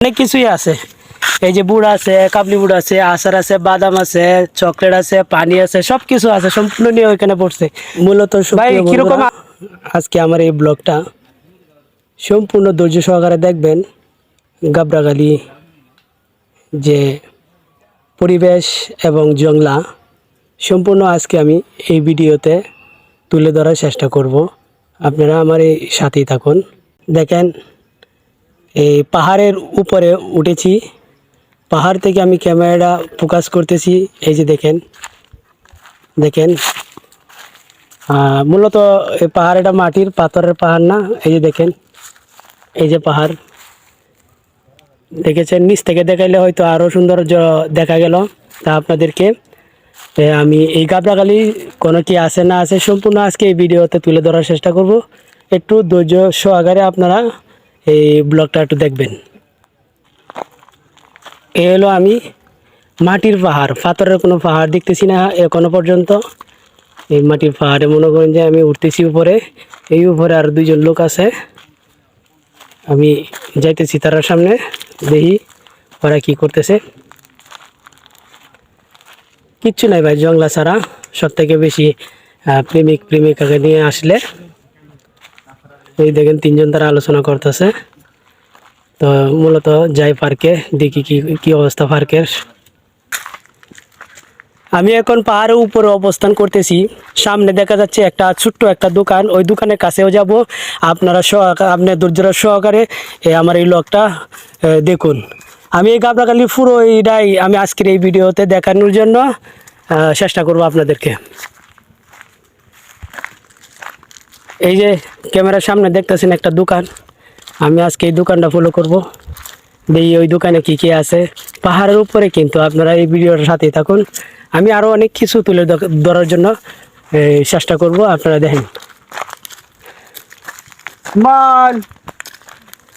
অনেক কিছুই আছে। এই যে বুড় আছে কাবলি বুড় আছে আচার আছে বাদাম আছে চকলেট আছে পানি আছে সব কিছু আছে সম্পূর্ণ নিয়ে ওইখানে পড়ছে। মূলত ভাই কীরকম আজকে আমার এই ব্লগটা সম্পূর্ণ ধৈর্য সহকারে দেখবেন। গাবরাগালি যে পরিবেশ এবং জংলা সম্পূর্ণ আজকে আমি এই ভিডিওতে তুলে ধরার চেষ্টা করব। আপনারা আমার এই সাথেই থাকুন। দেখেন এই পাহাড়ের উপরে উঠেছি। পাহাড় থেকে আমি ক্যামেরাটা ফোকাস করতেছি, এই যে দেখেন দেখেন। মূলত এই পাহাড় এটা মাটির, পাথরের পাহাড় না, এই যে দেখেন, এই যে পাহাড়। দেখেছেন, নিচ থেকে দেখাইলে হয়তো আরও সৌন্দর্য দেখা গেল। তা আপনাদেরকে আমি এই গাবরাগালি কোনো কি আছে না আছে সম্পূর্ণ আজকে এই ভিডিওতে তুলে ধরার চেষ্টা করব। একটু ধৈর্য সহকারে আপনারা এই ব্লগটা একটু দেখবেন। এ হলো আমি মাটির পাহাড়, পাথরের কোনো পাহাড় দেখতেছি না এখনও পর্যন্ত। এই মাটির পাহাড়ে মনে করেন যে আমি উঠতেছি উপরে, এই উপরে আর দুইজন লোক আছে। আমি যাইতেছি তার সামনে, দেখি ওরা কি করতেছে। কিচ্ছু নাই ভাই জংলা ছাড়া সব থেকে বেশি প্রেমিক, প্রেমিকাকে নিয়ে আসলে এই দেখেন তিনজন তারা আলোচনা করতেছে। তো মূলত যাই পার্কে, দেখি কি কি অবস্থা পার্কের। আমি এখন পাহাড়ের উপরে অবস্থান করতেছি। সামনে দেখা যাচ্ছে একটা ছোট্ট একটা দোকান। ওই দোকানের কাছেও যাব। আপনারা সহকারে আপনার ধৈর্য সহকারে আমার এই লকটা দেখুন। আমি এই গাবরাকালি পুরো এইটাই আমি আজকের এই ভিডিওতে দেখানোর জন্য চেষ্টা করব আপনাদেরকে। এই যে ক্যামেরার সামনে দেখতেছেন একটা দোকান। আমি আজকে এই দোকানটা ফলো করব। দেখি ওই দোকানে কি কি আছে? পাহাড়ের উপরে কিন্তু আপনারা এই ভিডিওর সাথেই থাকুন। আমি আরও অনেক কিছু তুলে ধর- ধরার জন্য এই, চেষ্টা করব। আপনারা দেখেন। বল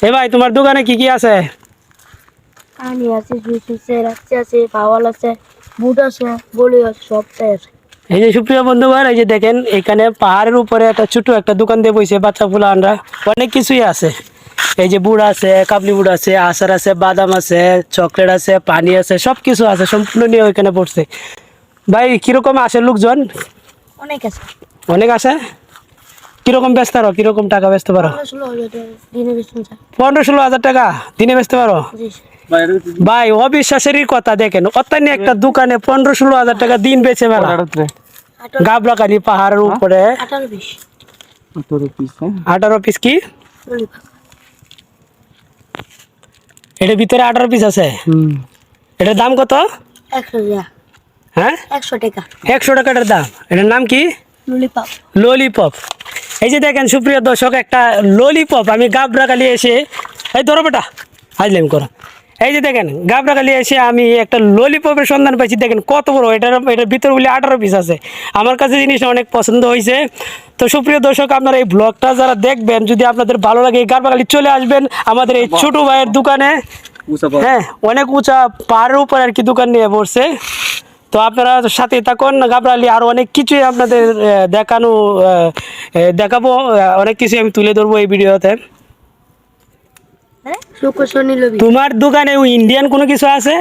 এ ভাই তোমার দোকানে কি কি আছে? পানি আছে জুস আছে রাখছি আছে পাওয়াল আছে বুট আছে বলি আছে সবটাই আছে। এই যে সুপ্রিয় বন্ধুবার এই যে দেখেন এখানে পাহাড়ের উপরে একটা ছোট একটা দোকান দিয়ে বইছে বাচ্চা ফুলা আনরা অনেক কিছুই আছে। এই যে বুড় আছে কাবলি বুড় আছে আচার আছে বাদাম আছে চকলেট আছে পানি আছে সব কিছু আছে সম্পূর্ণ নিয়ে ওইখানে পড়ছে। ভাই কীরকম আসে লোকজন? অনেক আছে। অনেক আছে কীরকম ব্যস্ত পারো কীরকম টাকা বেচতে পারো? পনেরো ষোলো হাজার টাকা দিনে বেচতে পারো? ভাই অবিশ্বাসেরই কথা দেখেন অত্যানি একটা দোকানে পনেরো ষোলো হাজার টাকা দিন বেচে মেলা আঠারো গাবলাকানি পাহাড়ের উপরে। আঠারো পিস কি? ললিপপ এটার ভিতরে আঠারো পিস আছে? এটার দাম কত? হ্যাঁ? একশো টাকা। একশো টাকাটার দাম। এটার নাম কি? ললিপপ। ললিপপ। এই যে দেখেন সুপ্রিয় দর্শক একটা ললিপপ। আমি গাবরাকালি এসে এই ধরো বেটা হাজলাম করো। এই যে দেখেন গাবরাকালি এসে আমি একটা ললিপপের সন্ধান পাইছি। দেখেন কত বড় এটার এটার ভিতরে বলে আঠারো পিস আছে। আমার কাছে জিনিসটা অনেক পছন্দ হয়েছে তো সুপ্রিয় দর্শক আপনারা এই ব্লগটা যারা দেখবেন যদি আপনাদের ভালো লাগে এই গাবরাকালি চলে আসবেন আমাদের এই ছোট ভাইয়ের দোকানে। হ্যাঁ অনেক উঁচা পাহাড়ের উপর আর কি দোকান নিয়ে পড়ছে তো আপনারা সাথে থাকুন গাবরালি আরও অনেক কিছুই আপনাদের দেখানো দেখাবো। অনেক কিছুই আমি তুলে ধরবো এই ভিডিওতে। তোমার দোকানে ইন্ডিয়ান কোনো কিছু আছে?